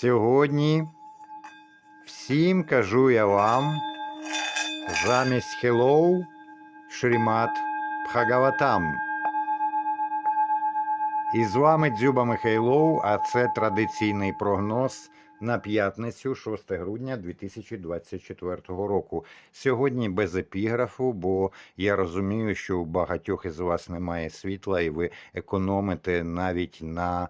Сьогодні всім кажу я вам замість Hello Шрімат Бхагаватам. І з вами Дзюба Михайлов, а це традиційний прогноз на п'ятницю, 6 грудня 2024 року. Сьогодні без епіграфу, бо я розумію, що у багатьох із вас немає світла, і ви економите навіть на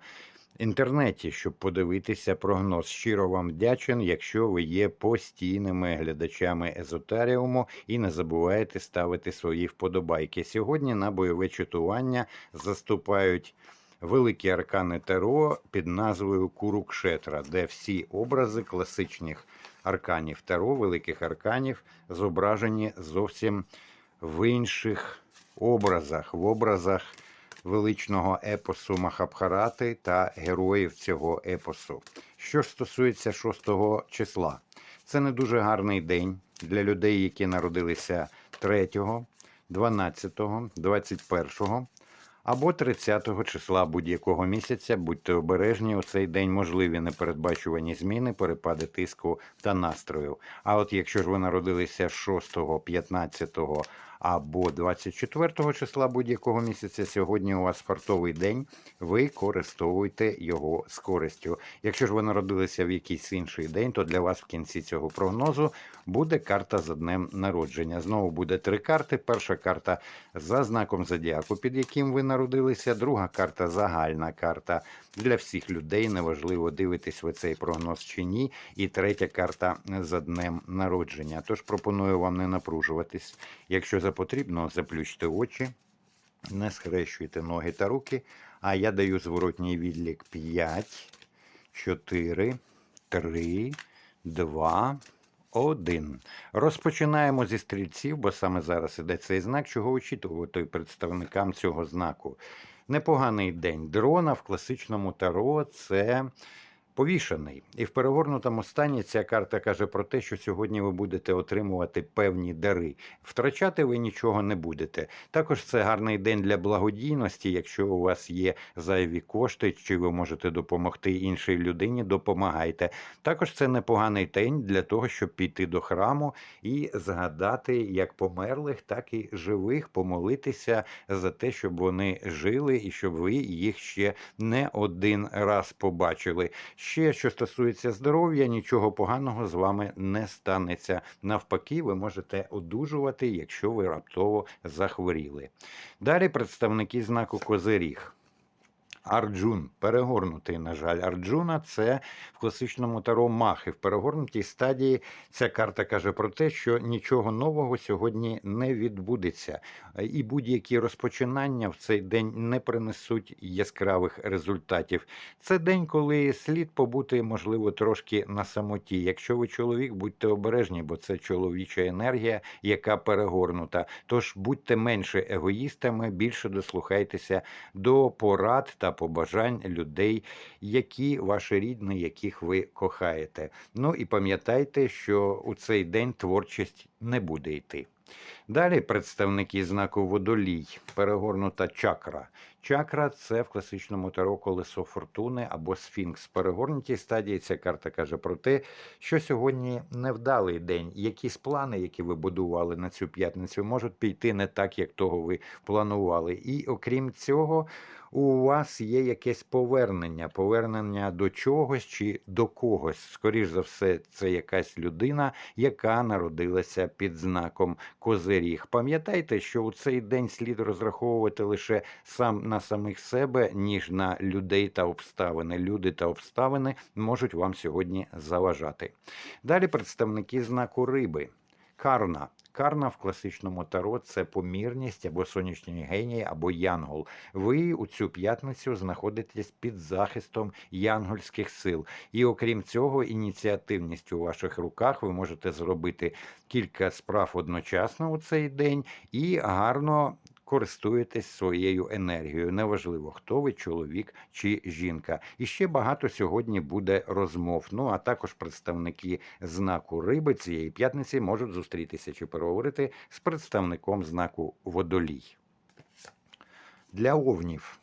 інтернеті, щоб подивитися прогноз. Щиро вам вдячен, якщо ви є постійними глядачами езотеріуму і не забуваєте ставити свої вподобайки. Сьогодні на бойове читування заступають. Великі аркани Таро під назвою Курукшетра, де всі образи класичних арканів Таро, великих арканів, зображені зовсім в інших образах, в образах величного епосу Махабхарати та героїв цього епосу. Що ж стосується 6 числа, це не дуже гарний день для людей, які народилися 3, 12, 21 або 30 числа будь-якого місяця. Будьте обережні, у цей день можливі непередбачувані зміни, перепади тиску та настрою. А от якщо ж ви народилися 6, 15 або 24 числа будь-якого місяця, сьогодні у вас фартовий день, ви користуєте його з користю. Якщо ж ви народилися в якийсь інший день, то для вас в кінці цього прогнозу буде карта за днем народження. Знову буде три карти. Перша карта за знаком зодіаку, під яким ви народилися. Друга карта загальна карта для всіх людей. Неважливо, дивитесь ви цей прогноз чи ні. І третя карта за днем народження. Тож пропоную вам не напружуватись. Якщо потрібно, заплющте очі, не схрещуйте ноги та руки. А я даю зворотній відлік 5, 4, 3, 2, один. Розпочинаємо зі стрільців, бо саме зараз іде цей знак, чого очікувати представникам цього знаку. Непоганий день. Дрона в класичному таро це повішений. І в перегорнутому стані ця карта каже про те, що сьогодні ви будете отримувати певні дари. Втрачати ви нічого не будете. Також це гарний день для благодійності. Якщо у вас є зайві кошти, чи ви можете допомогти іншій людині, допомагайте. Також це непоганий день для того, щоб піти до храму і згадати як померлих, так і живих, помолитися за те, щоб вони жили і щоб ви їх ще не один раз побачили. Ще що стосується здоров'я, нічого поганого з вами не станеться. Навпаки, ви можете одужувати, якщо ви раптово захворіли. Далі представники знаку Козиріг. Арджун перегорнутий, на жаль, Арджуна це в класичному таро махи. В перегорнутій стадії ця карта каже про те, що нічого нового сьогодні не відбудеться, і будь-які розпочинання в цей день не принесуть яскравих результатів. Це день, коли слід побути, можливо, трошки на самоті. Якщо ви чоловік, будьте обережні, бо це чоловіча енергія, яка перегорнута. Тож будьте менше егоїстами, більше дослухайтеся до порад та побажань людей, які ваші рідні, яких ви кохаєте. Ну і пам'ятайте, що у цей день творчість не буде йти. Далі представники знаку водолій, перегорнута чакра. Чакра це в класичному таро колесо фортуни або сфінкс. Перегорнутій стадії ця карта каже про те, що сьогодні невдалий день. Якісь плани, які ви будували на цю п'ятницю, можуть піти не так, як того ви планували. І окрім цього, у вас є якесь повернення, повернення до чогось чи до когось. Скоріш за все, це якась людина, яка народилася під знаком Козиріг. Пам'ятайте, що у цей день слід розраховувати лише сам на самих себе, ніж на людей та обставини. Люди та обставини можуть вам сьогодні заважати. Далі представники знаку риби. Карна. Карна в класичному таро це помірність або сонячний геній, або янгол. Ви у цю п'ятницю знаходитесь під захистом янгольських сил. І окрім цього, ініціативність у ваших руках ви можете зробити кілька справ одночасно у цей день і гарно. Користуєтесь своєю енергією. Неважливо, хто ви, чоловік чи жінка. І ще багато сьогодні буде розмов. Ну а також представники знаку риби цієї п'ятниці можуть зустрітися чи переговорити з представником знаку водолій. Для овнів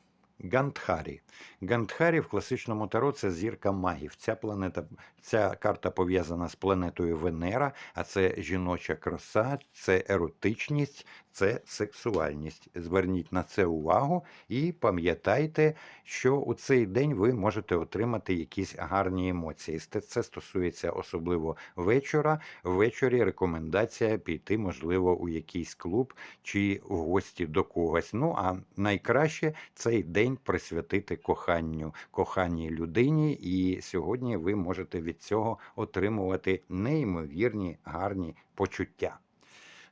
Гандхарі. Гандхарі в класичному таро це зірка магів. Ця планета, ця карта пов'язана з планетою Венера, а це жіноча краса, це еротичність, це сексуальність. Зверніть на це увагу і пам'ятайте, що у цей день ви можете отримати якісь гарні емоції. Це- стосується особливо вечора. Ввечері рекомендація піти, можливо, у якийсь клуб чи в гості до когось. Ну а найкраще цей день присвятити коханню, коханій людині, і сьогодні ви можете від цього отримувати неймовірні гарні почуття.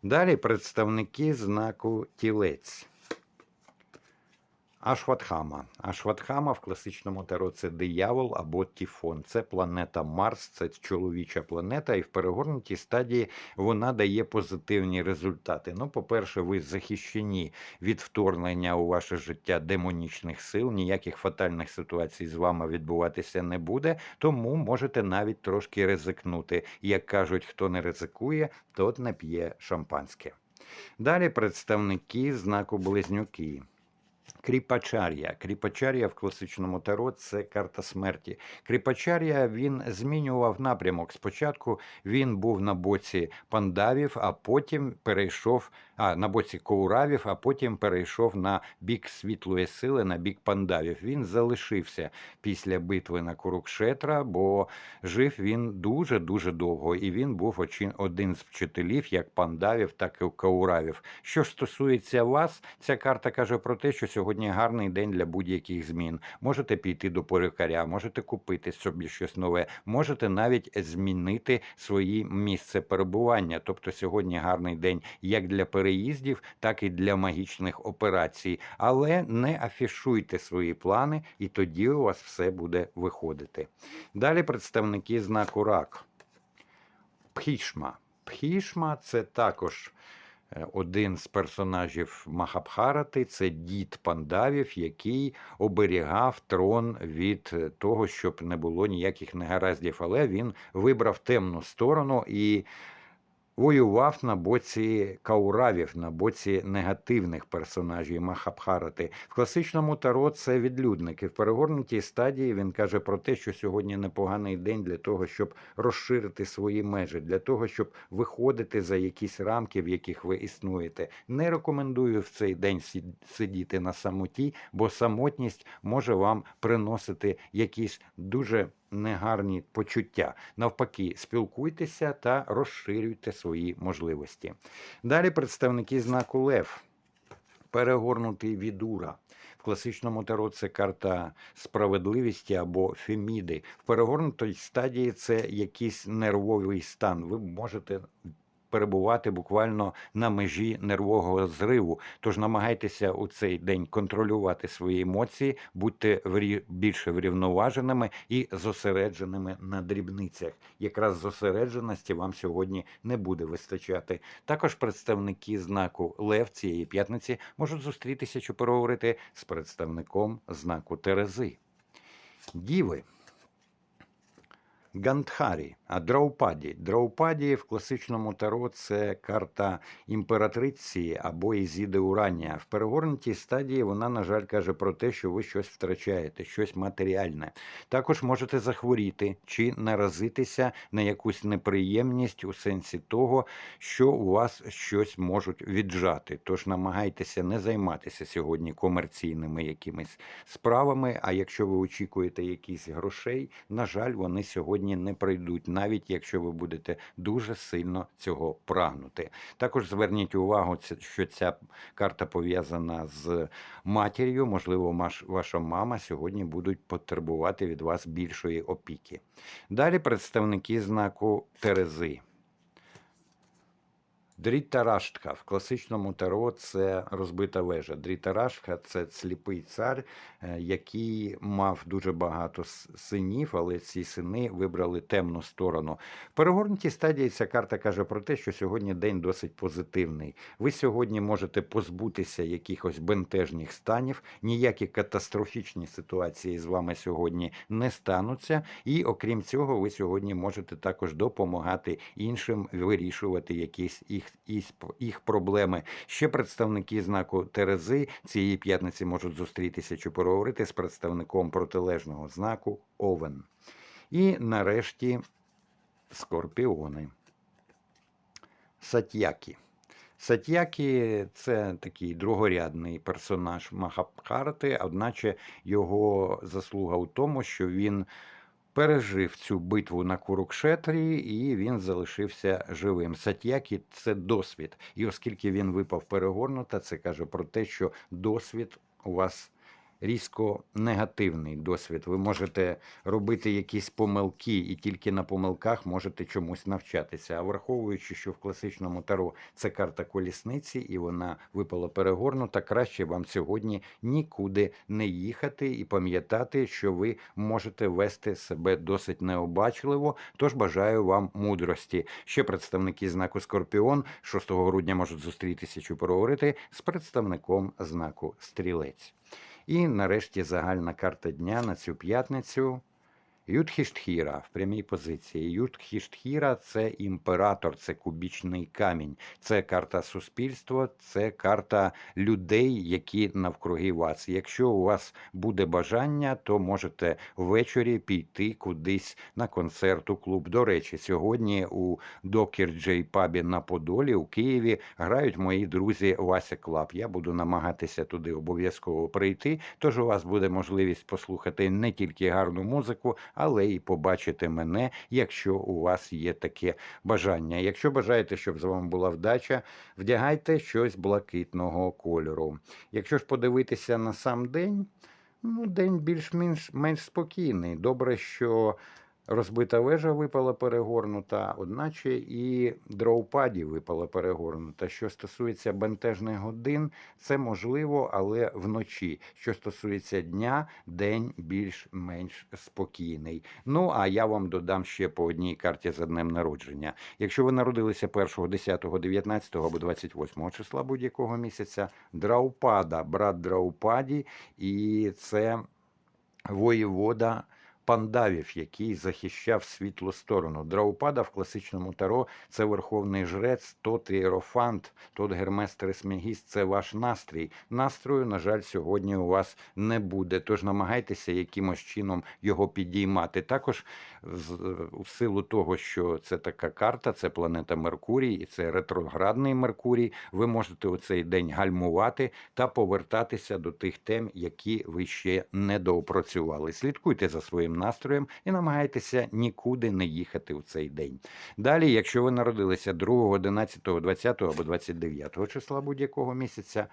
Далі представники знаку тілець. Ашватхама. Ашватхама в класичному таро це диявол або тіфон. Це планета Марс, це чоловіча планета, і в перегорнутій стадії вона дає позитивні результати. Ну, по-перше, ви захищені від вторгнення у ваше життя демонічних сил, ніяких фатальних ситуацій з вами відбуватися не буде, тому можете навіть трошки ризикнути. Як кажуть, хто не ризикує, тот не п'є шампанське. Далі представники знаку Близнюки. Кріпачар'я. Кріпачар'я в класичному таро це карта смерті. Кріпачар'я він змінював напрямок. Спочатку він був на боці пандавів, а потім перейшов а, на боці коуравів, а потім перейшов на бік світлої сили, на бік пандавів. Він залишився після битви на Курукшетра, бо жив він дуже дуже довго, і він був один з вчителів як пандавів, так і кауравів. Що ж стосується вас, ця карта каже про те, що сьогодні гарний день для будь-яких змін. Можете піти до перукаря, можете купити собі щось нове, можете навіть змінити своє місце перебування. Тобто сьогодні гарний день як для переїздів, так і для магічних операцій. Але не афішуйте свої плани, і тоді у вас все буде виходити. Далі представники знаку рак. Пхішма. Пхішма це також е, один з персонажів Махабхарати, це дід пандавів, який оберігав трон від е, того, щоб не було ніяких негараздів. Але він вибрав темну сторону і воював на боці кауравів, на боці негативних персонажів Махабхарати. В класичному таро це відлюдники. В перегорнутій стадії він каже про те, що сьогодні непоганий день для того, щоб розширити свої межі, для того, щоб виходити за якісь рамки, в яких ви існуєте. Не рекомендую в цей день сидіти на самоті, бо самотність може вам приносити якісь дуже негарні почуття. Навпаки, спілкуйтеся та розширюйте свої можливості. Далі представники знаку Лев. Перегорнутий відура. В класичному таро це карта справедливості або феміди. В перегорнутій стадії це якийсь нервовий стан. Ви можете перебувати буквально на межі нервового зриву. Тож намагайтеся у цей день контролювати свої емоції, будьте більше врівноваженими і зосередженими на дрібницях. Якраз зосередженості вам сьогодні не буде вистачати. Також представники знаку Лев цієї п'ятниці можуть зустрітися чи переговорити з представником знаку Терези. Діви. Гандхарі, а Драупаді. Драупаді в класичному таро це карта імператриці або Ізіди Уранія. В перегорнутій стадії вона, на жаль, каже про те, що ви щось втрачаєте, щось матеріальне. Також можете захворіти чи наразитися на якусь неприємність у сенсі того, що у вас щось можуть віджати. Тож намагайтеся не займатися сьогодні комерційними якимись справами. А якщо ви очікуєте якісь грошей, на жаль, вони сьогодні не прийдуть, навіть якщо ви будете дуже сильно цього прагнути. Також зверніть увагу, що ця карта пов'язана з матір'ю. Можливо, ваша мама сьогодні будуть потребувати від вас більшої опіки. Далі представники знаку Терези. Дрітараштха в класичному таро це розбита вежа. Дрітараштха це сліпий цар, е, який мав дуже багато синів, але ці сини вибрали темну сторону. В перегорнутій стадії ця карта каже про те, що сьогодні день досить позитивний. Ви сьогодні можете позбутися якихось бентежних станів, ніякі катастрофічні ситуації з вами сьогодні не стануться. І окрім цього, ви сьогодні можете також допомагати іншим вирішувати якісь їх їх, проблеми. Ще представники знаку Терези цієї п'ятниці можуть зустрітися чи поговорити з представником протилежного знаку Овен. І нарешті скорпіони. Сатьякі. Сатьякі це такий другорядний персонаж Махабхарати, одначе його заслуга у тому, що він пережив цю битву на Курукшетрі і він залишився живим. Сатьякі це досвід. І оскільки він випав перегорнута, це каже про те, що досвід у вас різко негативний досвід. Ви можете робити якісь помилки, і тільки на помилках можете чомусь навчатися. А враховуючи, що в класичному таро це карта колісниці, і вона випала перегорнута, краще вам сьогодні нікуди не їхати і пам'ятати, що ви можете вести себе досить необачливо. Тож бажаю вам мудрості. Ще представники знаку Скорпіон 6 грудня можуть зустрітися чи поговорити з представником знаку Стрілець. І нарешті загальна карта дня на цю п'ятницю. Юдхіштхіра в прямій позиції. Юдхіштхіра це імператор, це кубічний камінь, це карта суспільства, це карта людей, які навкруги вас. Якщо у вас буде бажання, то можете ввечері піти кудись на концерт у клуб. До речі, сьогодні у Докер Джей Пабі на Подолі у Києві грають мої друзі Вася Клаб. Я буду намагатися туди обов'язково прийти. Тож у вас буде можливість послухати не тільки гарну музику але і побачити мене, якщо у вас є таке бажання. Якщо бажаєте, щоб з вами була вдача, вдягайте щось блакитного кольору. Якщо ж подивитися на сам день, ну день більш-менш менш спокійний. Добре, що Розбита вежа випала перегорнута, одначе і дроупаді випала перегорнута. Що стосується бентежних годин, це можливо, але вночі. Що стосується дня, день більш-менш спокійний. Ну а я вам додам ще по одній карті за днем народження. Якщо ви народилися 1, 10, 19 або 28 числа будь-якого місяця, драупада, брат драупаді, і це воєвода пандавів, який захищав світлу сторону. Драупада в класичному таро це верховний жрець, тот іерофант, тот гермес Трисмегіст – це ваш настрій. Настрою, на жаль, сьогодні у вас не буде. Тож намагайтеся якимось чином його підіймати. Також в силу того, що це така карта, це планета Меркурій, і це ретроградний Меркурій. Ви можете у цей день гальмувати та повертатися до тих тем, які ви ще не доопрацювали. Слідкуйте за своїм настроєм і намагайтеся нікуди не їхати в цей день. Далі, якщо ви народилися 2, 11, 20 або 29 числа будь-якого місяця.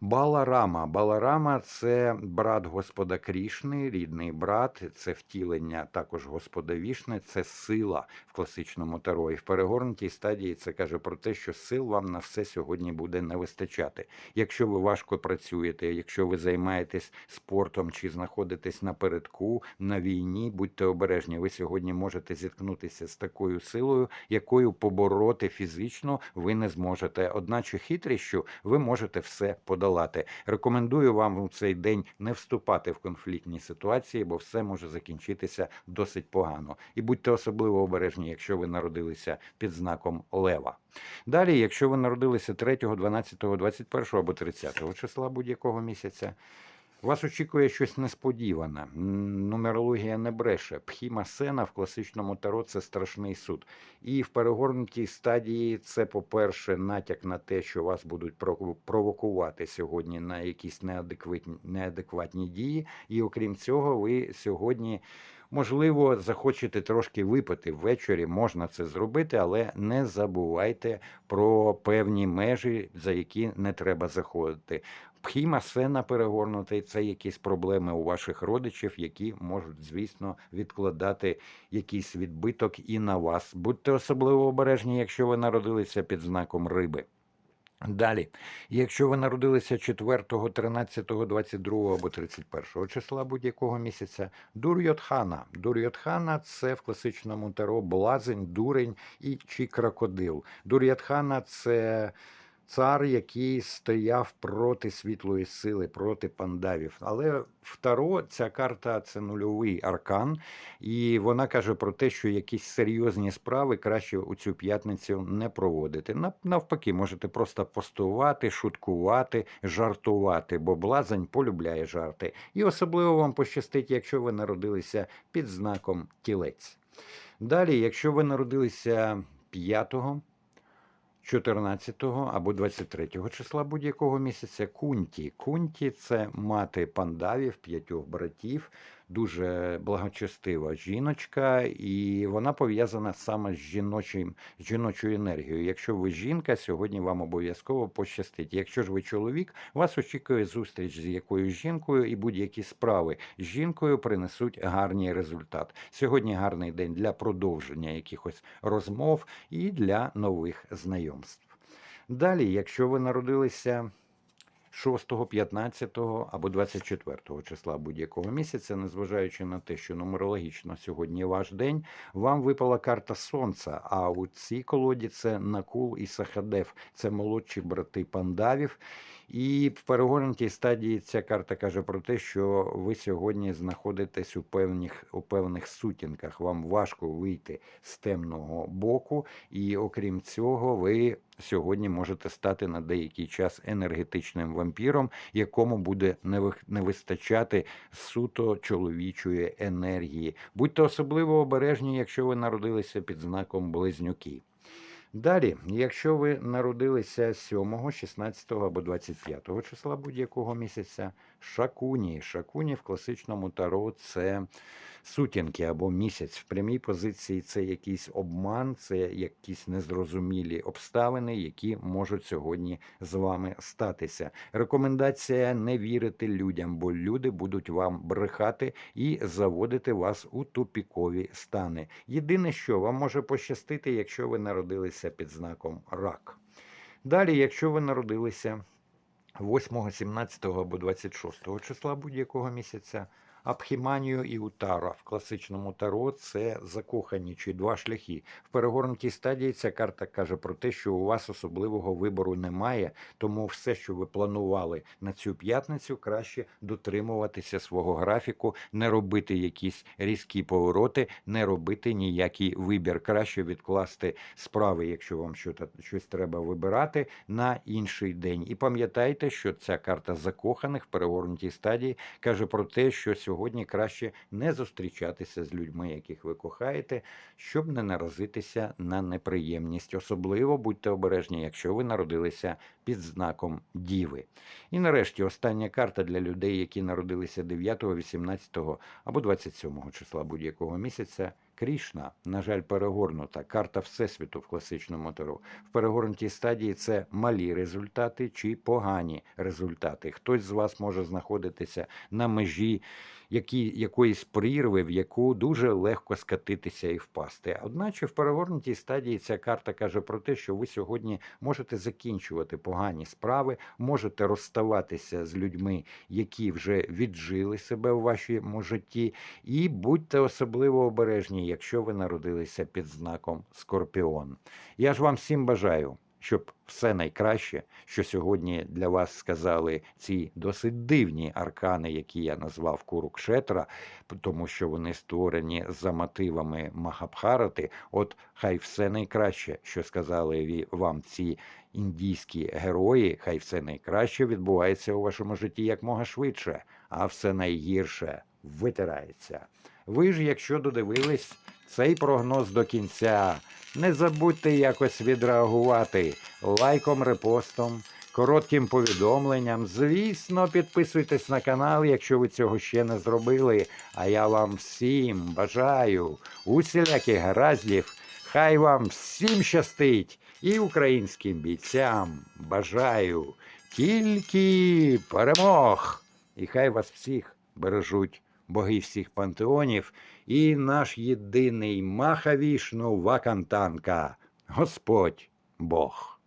Баларама. Баларама це брат Господа Крішни, рідний брат, це втілення також Господа Вішни, це сила в класичному таро. І в перегорнутій стадії це каже про те, що сил вам на все сьогодні буде не вистачати. Якщо ви важко працюєте, якщо ви займаєтесь спортом чи знаходитесь напередку на війні, будьте обережні. Ви сьогодні можете зіткнутися з такою силою, якою побороти фізично ви не зможете. Одначе хитрістю ви можете все подолати подолати. Рекомендую вам у цей день не вступати в конфліктні ситуації, бо все може закінчитися досить погано. І будьте особливо обережні, якщо ви народилися під знаком Лева. Далі, якщо ви народилися 3, 12, 21 або 30 числа будь-якого місяця. Вас очікує щось несподіване. Нумерологія не бреше. Пхіма сена в класичному таро це страшний суд. І в перегорнутій стадії це, по-перше, натяк на те, що вас будуть провокувати сьогодні на якісь неадекватні, дії. І окрім цього, ви сьогодні. Можливо, захочете трошки випити ввечері, можна це зробити, але не забувайте про певні межі, за які не треба заходити. Пхіма сена перегорнутий це якісь проблеми у ваших родичів, які можуть, звісно, відкладати якийсь відбиток і на вас. Будьте особливо обережні, якщо ви народилися під знаком риби. Далі, якщо ви народилися 4, 13, 22 або 31 числа будь-якого місяця, Дурйотхана. Дурйотхана це в класичному таро блазень, дурень і чи крокодил. Дурйотхана це цар, який стояв проти світлої сили, проти пандавів. Але в Таро ця карта це нульовий аркан, і вона каже про те, що якісь серйозні справи краще у цю п'ятницю не проводити. Навпаки, можете просто постувати, шуткувати, жартувати, бо блазень полюбляє жарти. І особливо вам пощастить, якщо ви народилися під знаком тілець. Далі, якщо ви народилися 5, 14 або 23 числа будь-якого місяця, кунті. Кунті це мати пандавів, п'ятьох братів, дуже благочестива жіночка, і вона пов'язана саме з жіночим, з жіночою енергією. Якщо ви жінка, сьогодні вам обов'язково пощастить. Якщо ж ви чоловік, вас очікує зустріч з якоюсь жінкою, і будь-які справи з жінкою принесуть гарний результат. Сьогодні гарний день для продовження якихось розмов і для нових знайомств. Далі, якщо ви народилися 6, 15 або 24 числа будь-якого місяця, незважаючи на те, що нумерологічно сьогодні ваш день, вам випала карта Сонця. А у цій колоді це Накул і Сахадев, це молодші брати пандавів. І в перегорнутій стадії ця карта каже про те, що ви сьогодні знаходитесь у певних, у певних сутінках. Вам важко вийти з темного боку, і окрім цього, ви сьогодні можете стати на деякий час енергетичним вампіром, якому буде не вистачати суто чоловічої енергії. Будьте особливо обережні, якщо ви народилися під знаком близнюки. Далі, якщо ви народилися 7, 16 або 25 числа будь-якого місяця, шакуні. Шакуні в класичному таро це сутінки або місяць. В прямій позиції це якийсь обман, це якісь незрозумілі обставини, які можуть сьогодні з вами статися. Рекомендація не вірити людям, бо люди будуть вам брехати і заводити вас у тупікові стани. Єдине, що вам може пощастити, якщо ви народилися під знаком рак. Далі, якщо ви народилися 8, 17 або 26 числа будь-якого місяця, Абхіманію і Утара в класичному таро це закохані чи два шляхи. В перегорнутій стадії ця карта каже про те, що у вас особливого вибору немає, тому все, що ви планували на цю п'ятницю, краще дотримуватися свого графіку, не робити якісь різкі повороти, не робити ніякий вибір. Краще відкласти справи, якщо вам щось, треба вибирати, на інший день. І пам'ятайте, що ця карта закоханих в перегорнутій стадії каже про те, що сьогодні краще не зустрічатися з людьми, яких ви кохаєте, щоб не наразитися на неприємність. Особливо будьте обережні, якщо ви народилися під знаком Діви. І нарешті остання карта для людей, які народилися 9, 18 або 27 числа будь-якого місяця. Крішна, на жаль, перегорнута. Карта Всесвіту в класичному таро. В перегорнутій стадії це малі результати чи погані результати. Хтось з вас може знаходитися на межі які, якоїсь прірви, в яку дуже легко скатитися і впасти. Одначе в перегорнутій стадії ця карта каже про те, що ви сьогодні можете закінчувати погані справи, можете розставатися з людьми, які вже віджили себе у вашому житті, і будьте особливо обережні, якщо ви народилися під знаком Скорпіон. Я ж вам всім бажаю. Щоб все найкраще, що сьогодні для вас сказали ці досить дивні аркани, які я назвав Курукшетра, тому що вони створені за мотивами Махабхарати. От хай все найкраще, що сказали вам ці індійські герої, хай все найкраще відбувається у вашому житті якмога швидше, а все найгірше витирається. Ви ж, якщо додивились цей прогноз до кінця, не забудьте якось відреагувати лайком, репостом, коротким повідомленням. Звісно, підписуйтесь на канал, якщо ви цього ще не зробили. А я вам всім бажаю усіляких гараздів. Хай вам всім щастить і українським бійцям бажаю тільки перемог. І хай вас всіх бережуть боги всіх пантеонів і наш єдиний Махавішну Вакантанка, Господь Бог.